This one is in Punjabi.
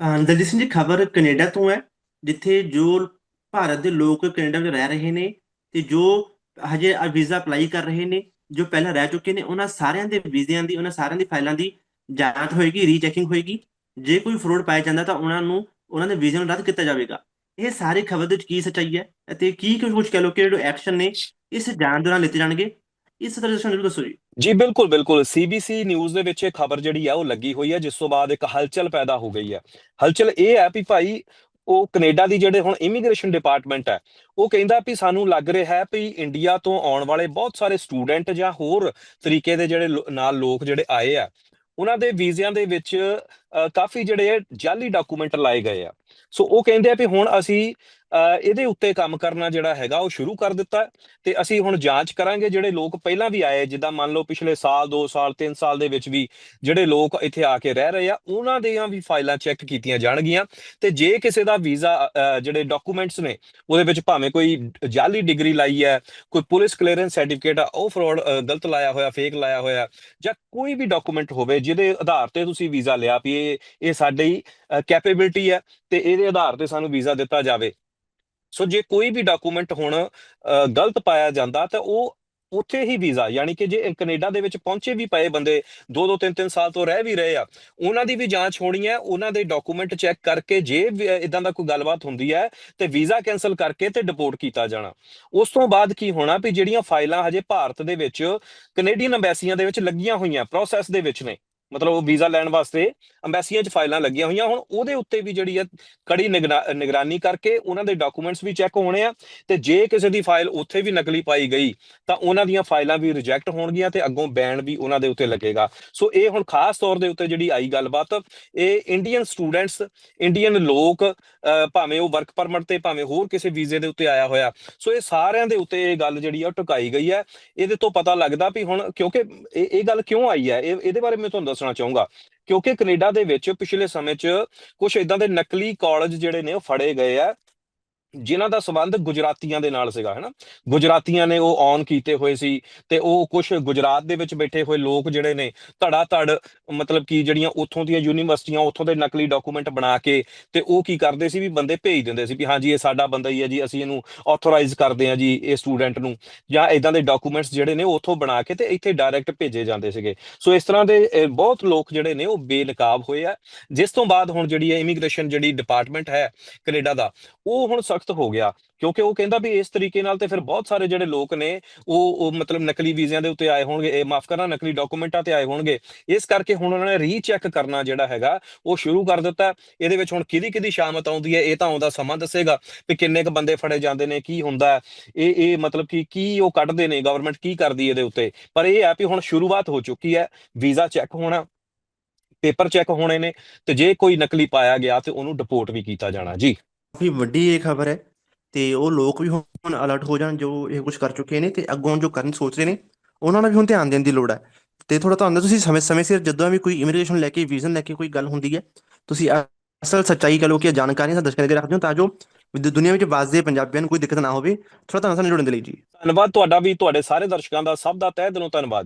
ਅਹ ਦਲਜੀਤ ਸਿੰਘ ਜੀ, ਖਬਰ ਕੈਨੇਡਾ ਤੋਂ ਹੈ, ਜਿੱਥੇ ਜੋ ਭਾਰਤ ਦੇ ਲੋਕ ਕੈਨੇਡਾ ਵਿੱਚ ਰਹਿ ਰਹੇ ਨੇ ਤੇ ਜੋ ਹਜੇ ਵੀਜ਼ਾ ਅਪਲਾਈ ਕਰ ਰਹੇ ਨੇ, ਜੋ ਪਹਿਲਾਂ ਰਹਿ ਚੁੱਕੇ ਨੇ, ਉਹਨਾਂ ਸਾਰਿਆਂ ਦੇ ਵੀਜ਼ਿਆਂ ਦੀ, ਉਹਨਾਂ ਸਾਰਿਆਂ ਦੀ ਫਾਈਲਾਂ ਦੀ ਜਾਂਚ ਹੋਏਗੀ, ਰੀਚੈਕਿੰਗ ਹੋਏਗੀ। ਜੇ ਕੋਈ ਫਰੋਡ ਪਾਇਆ ਜਾਂਦਾ ਤਾਂ ਉਹਨਾਂ ਨੂੰ, ਉਹਨਾਂ ਦੇ ਵੀਜ਼ੇ ਨੂੰ ਰੱਦ ਕੀਤਾ ਜਾਵੇਗਾ। ਇਹ ਸਾਰੀ ਖਬਰ ਦੇ ਵਿੱਚ ਕੀ ਸੱਚਾਈ ਹੈ ਅਤੇ ਕੀ ਕੁਝ ਕਹਿ ਲੋ ਕਿ ਜਿਹੜੇ ਐਕਸ਼ਨ ਨੇ, ਇਸ ਜਾਂਚ ਦੌਰਾਨ ਲਿੱਤੇ ਜਾਣਗੇ। ਇਸ ਤਰ੍ਹਾਂ ਜ਼ਰੂਰ ਦੱਸੋ ਜੀ। ਜੀ, ਬਿਲਕੁਲ ਬਿਲਕੁਲ। ਸੀਬੀਸੀ ਨਿਊਜ਼ ਦੇ ਵਿੱਚ ਇਹ ਖਬਰ ਜਿਹੜੀ ਆ, ਉਹ ਲੱਗੀ ਹੋਈ ਹੈ ਜਿਸ ਤੋਂ ਬਾਅਦ ਇੱਕ ਹਲਚਲ ਪੈਦਾ ਹੋ ਗਈ ਹੈ ਹਲਚਲ ਇਹ ਹੈ ਵੀ ਭਾਈ, ਉਹ ਕੈਨੇਡਾ ਦੀ ਜਿਹੜੇ ਹੁਣ ਇਮੀਗ੍ਰੇਸ਼ਨ ਡਿਪਾਰਟਮੈਂਟ ਹੈ ਉਹ ਕਹਿੰਦਾ ਵੀ ਸਾਨੂੰ ਲੱਗ ਰਿਹਾ ਹੈ ਵੀ ਇੰਡੀਆ ਤੋਂ ਆਉਣ ਵਾਲੇ ਬਹੁਤ ਸਾਰੇ ਸਟੂਡੈਂਟ ਜਾਂ ਹੋਰ ਤਰੀਕੇ ਦੇ ਜਿਹੜੇ ਲੋ- ਨਾਲ ਲੋਕ ਜਿਹੜੇ ਆਏ ਆ, ਉਹਨਾਂ ਦੇ ਵੀਜ਼ਿਆਂ ਦੇ ਵਿੱਚ ਕਾਫੀ ਜਿਹੜੇ ਜਾਲੀ ਡਾਕੂਮੈਂਟ ਲਾਏ ਗਏ ਆ। ਸੋ ਉਹ ਕਹਿੰਦੇ ਆ ਵੀ ਹੁਣ ਅਸੀਂ ਇਹਦੇ ਉੱਤੇ ਕੰਮ ਕਰਨਾ ਜਿਹੜਾ ਹੈਗਾ, ਉਹ ਸ਼ੁਰੂ ਕਰ ਦਿੱਤਾ ਹੈ ਤੇ ਅਸੀਂ ਹੁਣ ਜਾਂਚ ਕਰਾਂਗੇ ਜਿਹੜੇ ਲੋਕ ਪਹਿਲਾਂ ਵੀ ਆਏ, ਜਿੱਦਾਂ ਮੰਨ ਲਓ ਪਿਛਲੇ ਸਾਲ 2 ਸਾਲ 3 ਸਾਲ ਦੇ ਵਿੱਚ ਵੀ ਜਿਹੜੇ ਲੋਕ ਇੱਥੇ ਆ ਕੇ ਰਹਿ ਰਹੇ ਆ, ਉਹਨਾਂ ਦੀਆਂ ਵੀ ਫਾਈਲਾਂ ਚੈੱਕ ਕੀਤੀਆਂ ਜਾਣਗੀਆਂ ਤੇ ਜੇ ਕਿਸੇ ਦਾ ਵੀਜ਼ਾ ਜਿਹੜੇ ਡਾਕੂਮੈਂਟਸ ਨੇ, ਉਹਦੇ ਵਿੱਚ ਭਾਵੇਂ ਕੋਈ ਜਾਲੀ ਡਿਗਰੀ ਲਾਈ ਹੈ, ਕੋਈ ਪੁਲਿਸ ਕਲੀਅਰੈਂਸ ਸਰਟੀਫਿਕੇਟ ਆ, ਉਹ ਫਰਾਡ ਗਲਤ ਲਾਇਆ ਹੋਇਆ ਫੇਕ ਲਾਇਆ ਹੋਇਆ ਜਾਂ ਕੋਈ ਵੀ ਡਾਕੂਮੈਂਟ ਹੋਵੇ ਜਿਹਦੇ ਆਧਾਰ ਤੇ ਤੁਸੀਂ ਵੀਜ਼ਾ ਲਿਆ ਵੀ ਇਹ ਇਹ ਸਾਡੀ ਕੈਪੇਬਿਲਿਟੀ ਹੈ ਤੇ ਇਹਦੇ ਆਧਾਰ ਤੇ ਸਾਨੂੰ ਵੀਜ਼ਾ ਦਿੱਤਾ ਜਾਵੇ। ਸੋ ਜੇ ਕੋਈ ਵੀ ਡਾਕੂਮੈਂਟ ਹੁਣ ਗਲਤ ਪਾਇਆ ਜਾਂਦਾ ਤਾਂ ਉਹ ਉੱਥੇ ਹੀ ਵੀਜ਼ਾ, ਯਾਨੀ ਕਿ ਜੇ ਕੈਨੇਡਾ ਦੇ ਵਿੱਚ ਪਹੁੰਚੇ ਵੀ ਪਏ ਬੰਦੇ 2-2 3-3 ਸਾਲ ਤੋਂ ਰਹਿ ਵੀ ਰਹੇ ਆ, ਉਹਨਾਂ ਦੀ ਵੀ ਜਾਂਚ ਹੋਣੀ ਹੈ, ਉਹਨਾਂ ਦੇ ਡਾਕੂਮੈਂਟ ਚੈੱਕ ਕਰਕੇ ਜੇ ਇਦਾਂ ਦਾ ਕੋਈ ਗੱਲਬਾਤ ਹੁੰਦੀ ਹੈ ਤੇ ਵੀਜ਼ਾ ਕੈਨਸਲ ਕਰਕੇ ਤੇ ਡਿਪੋਰਟ ਕੀਤਾ ਜਾਣਾ। ਉਸ ਤੋਂ ਬਾਅਦ ਕੀ ਹੋਣਾ ਵੀ ਜਿਹੜੀਆਂ ਫਾਈਲਾਂ ਹਜੇ ਭਾਰਤ ਦੇ ਵਿੱਚ ਕੈਨੇਡੀਅਨ ਐਮਬੈਸੀਆਂ ਦੇ ਵਿੱਚ ਲੱਗੀਆਂ ਹੋਈਆਂ ਪ੍ਰੋਸੈਸ ਦੇ ਵਿੱਚ ਨੇ। ਮਤਲਬ ਉਹ ਵੀਜ਼ਾ ਲੈਣ ਵਾਸਤੇ ਅੰਬੈਸੀਆਂ 'ਚ ਫਾਈਲਾਂ ਲੱਗੀਆਂ ਹੋਈਆਂ। ਹੁਣ ਉਹਦੇ ਉੱਤੇ ਵੀ ਜਿਹੜੀ ਹੈ ਕੜੀ ਨਿਗਰਾ- ਨਿਗਰਾਨੀ ਕਰਕੇ ਉਹਨਾਂ ਦੇ ਡਾਕੂਮੈਂਟਸ ਵੀ ਚੈੱਕ ਹੋਣੇ ਆ ਤੇ ਜੇ ਕਿਸੇ ਦੀ ਫਾਈਲ ਉੱਥੇ ਵੀ ਨਕਲੀ ਪਾਈ ਗਈ ਤਾਂ ਉਹਨਾਂ ਦੀਆਂ ਫਾਈਲਾਂ ਵੀ ਰਿਜੈਕਟ ਹੋਣਗੀਆਂ ਤੇ ਅੱਗੋਂ ਬੈਨ ਵੀ ਉਹਨਾਂ ਦੇ ਉੱਤੇ ਲੱਗੇਗਾ। ਸੋ ਇਹ ਹੁਣ ਖਾਸ ਤੌਰ ਦੇ ਉੱਤੇ ਜਿਹੜੀ ਆਈ ਗੱਲਬਾਤ ਇਹ ਇੰਡੀਅਨ ਸਟੂਡੈਂਟਸ ਇੰਡੀਅਨ ਲੋਕ ਅਹ, ਭਾਵੇਂ ਉਹ ਵਰਕ ਪਰਮਿਟ ਤੇ ਭਾਵੇਂ ਹੋਰ ਕਿਸੇ ਵੀਜ਼ੇ ਦੇ ਉੱਤੇ ਆਇਆ ਹੋਇਆ। ਸੋ ਇਹ ਸਾਰਿਆਂ ਦੇ ਉੱਤੇ ਇਹ ਗੱਲ ਜਿਹੜੀ ਆ ਉਹ ਟੁਕਾਈ ਗਈ ਹੈ। ਇਹਦੇ ਤੋਂ ਪਤਾ ਲੱਗਦਾ ਵੀ ਹੁਣ ਕਿਉਂਕਿ ਇਹ ਇਹ ਗੱਲ ਕਿਉਂ ਆਈ ਹੈ? ਇਹ ਇਹਦੇ ਬਾਰੇ ਮੈਂ ਤੁਹਾਨੂੰ ਦੱਸਣਾ ਚਾਹੂੰਗਾ ਕਿਉਂਕਿ ਕੈਨੇਡਾ ਦੇ ਵਿੱਚ ਪਿਛਲੇ ਸਮੇਂ 'ਚ ਕੁਝ ਇਦਾਂ ਦੇ ਨਕਲੀ ਕਾਲਜ ਜਿਹੜੇ ਨੇ ਉਹ ਫੜੇ ਗਏ ਆ। ਜਿਨ੍ਹਾਂ ਦਾ ਸੰਬੰਧ ਗੁਜਰਾਤੀਆਂ ਦੇ ਨਾਲ ਸੀਗਾ, ਹੈਨਾ? ਗੁਜਰਾਤੀਆਂ ਨੇ ਉਹ ਔਨ ਕੀਤੇ ਹੋਏ ਸੀ ਤੇ ਉਹ ਕੁਝ ਗੁਜਰਾਤ ਦੇ ਵਿੱਚ ਬੈਠੇ ਹੋਏ ਲੋਕ ਜਿਹੜੇ ਨੇ ਧੜਾ ਧੜ ਮਤਲਬ ਕਿ ਜਿਹੜੀਆਂ ਉੱਥੋਂ ਦੀਆਂ ਯੂਨੀਵਰਸਿਟੀਆਂ, ਉੱਥੋਂ ਦੇ ਨਕਲੀ ਡਾਕੂਮੈਂਟ ਬਣਾ ਕੇ ਤੇ ਉਹ ਕੀ ਕਰਦੇ ਸੀ ਵੀ ਬੰਦੇ ਭੇਜ ਦਿੰਦੇ ਸੀ ਵੀ ਹਾਂਜੀ ਇਹ ਸਾਡਾ ਬੰਦਾ ਹੀ ਹੈ ਜੀ, ਅਸੀਂ ਇਹਨੂੰ ਆਥੋਰਾਈਜ਼ ਕਰਦੇ ਹਾਂ ਜੀ, ਇਹ ਸਟੂਡੈਂਟ ਨੂੰ। ਜਾਂ ਇਦਾਂ ਦੇ ਡਾਕੂਮੈਂਟਸ ਜਿਹੜੇ ਨੇ ਉਹ ਉੱਥੋਂ ਬਣਾ ਕੇ ਤੇ ਇੱਥੇ ਡਾਇਰੈਕਟ ਭੇਜੇ ਜਾਂਦੇ ਸੀਗੇ। ਸੋ ਇਸ ਤਰ੍ਹਾਂ ਦੇ ਬਹੁਤ ਲੋਕ ਜਿਹੜੇ ਨੇ ਉਹ ਬੇਨਕਾਬ ਹੋਏ ਆ। ਜਿਸ ਤੋਂ ਬਾਅਦ ਹੁਣ ਜਿਹੜੀ ਹੈ ਇਮੀਗ੍ਰੇਸ਼ਨ ਜਿਹੜੀ ਡਿਪਾਰਟਮੈਂਟ ਹੈ ਕੈਨੇਡਾ ਦਾ, ਉਹ ਹੁਣ ਸਖਤ ਹੋ ਗਿਆ, ਕਿਉਂਕਿ ਉਹ ਕਹਿੰਦਾ ਵੀ ਇਸ ਤਰੀਕੇ ਨਾਲ ਤੇ ਫਿਰ ਬਹੁਤ ਸਾਰੇ ਜਿਹੜੇ ਲੋਕ ਨੇ, ਉਹ ਉਹ ਮਤਲਬ ਨਕਲੀ ਵੀਜ਼ਿਆਂ ਦੇ ਉੱਤੇ ਆਏ ਹੋਣਗੇ, ਇਹ ਮਾਫ ਕਰਨਾ, ਨਕਲੀ ਡਾਕੂਮੈਂਟਾਂ ਤੇ ਆਏ ਹੋਣਗੇ। ਇਸ ਕਰਕੇ ਹੁਣ ਉਹਨਾਂ ਨੇ ਰੀਚੈਕ ਕਰਨਾ ਜਿਹੜਾ ਹੈਗਾ, ਉਹ ਸ਼ੁਰੂ ਕਰ ਦਿੱਤਾ। ਇਹਦੇ ਵਿੱਚ ਹੁਣ ਕਿਹਦੀ ਕਿਹਦੀ ਸ਼ਾਮਤ ਆਉਂਦੀ ਹੈ, ਇਹ ਤਾਂ ਆਉਂਦਾ ਸਮਾਂ ਦੱਸੇਗਾ ਵੀ ਕਿੰਨੇ ਕ ਬੰਦੇ ਫੜੇ ਜਾਂਦੇ ਨੇ, ਕੀ ਹੁੰਦਾ ਇਹ ਇਹ ਮਤਲਬ ਕਿ ਕੀ ਉਹ ਕੱਢਦੇ ਨੇ ਗਵਰਨਮੈਂਟ ਕੀ ਕਰਦੀ ਇਹਦੇ ਉੱਤੇ। ਪਰ ਇਹ ਹੈ ਵੀ ਹੁਣ ਸ਼ੁਰੂਆਤ ਹੋ ਚੁੱਕੀ ਹੈ, ਵੀਜ਼ਾ ਚੈੱਕ ਹੋਣਾ, ਪੇਪਰ ਚੈੱਕ ਹੋਣੇ ਨੇ, ਤੇ ਜੇ ਕੋਈ ਨਕਲੀ ਪਾਇਆ ਗਿਆ ਤੇ ਉਹਨੂੰ ਡਿਪੋਰਟ ਵੀ ਕੀਤਾ ਜਾਣਾ, ਜੀ। ਕਾਫੀ ਵੱਡੀ ਇਹ ਖਬਰ ਹੈ ਤੇ ਉਹ ਲੋਕ ਵੀ ਹੁਣ ਅਲਰਟ ਹੋ ਜਾਣ ਜੋ ਇਹ ਕੁਝ ਕਰ ਚੁੱਕੇ ਨੇ ਤੇ ਅੱਗੋਂ ਜੋ ਕਰਨ ਸੋਚ ਰਹੇ ਨੇ, ਉਹਨਾਂ ਨੂੰ ਵੀ ਹੁਣ ਧਿਆਨ ਦੇਣ ਦੀ ਲੋੜ ਹੈ। ਤੇ ਥੋੜਾ ਤੁਹਾਨੂੰ ਤੁਸੀਂ ਸਮੇਂ ਸਮੇਂ ਸਿਰ ਜਦੋਂ ਵੀ ਕੋਈ ਇਮੀਗ੍ਰੇਸ਼ਨ ਲੈ ਕੇ ਵੀਜ਼ਾ ਲੈ ਕੇ ਕੋਈ ਗੱਲ ਹੁੰਦੀ ਹੈ, ਤੁਸੀਂ ਅਸਲ ਸੱਚਾਈ ਕਹ ਲੋ ਕਿ ਜਾਣਕਾਰੀਆਂ ਸਾਨੂੰ ਦਰਸ਼ਕਾਂ ਦੇ ਰੱਖ ਦਿਓ ਤਾਂ ਜੋ ਦੁ- ਦੁਨੀਆ ਵਿੱਚ ਵੱਸਦੇ ਪੰਜਾਬੀਆਂ ਨੂੰ ਕੋਈ ਦਿੱਕਤ ਨਾ ਹੋਵੇ। ਥੋੜਾ ਤੁਹਾਨੂੰ ਸਾਨੂੰ ਜੁੜਨ ਦੇ ਲਈ ਜੀ। ਧੰਨਵਾਦ ਤੁਹਾਡਾ ਵੀ, ਤੁਹਾਡੇ ਸਾਰੇ ਦਰਸ਼ਕਾਂ ਦਾ। ਸਭ ਦਾ ਤਹਿ ਦਿਲੋਂ ਧੰਨਵਾਦ ਜੀ।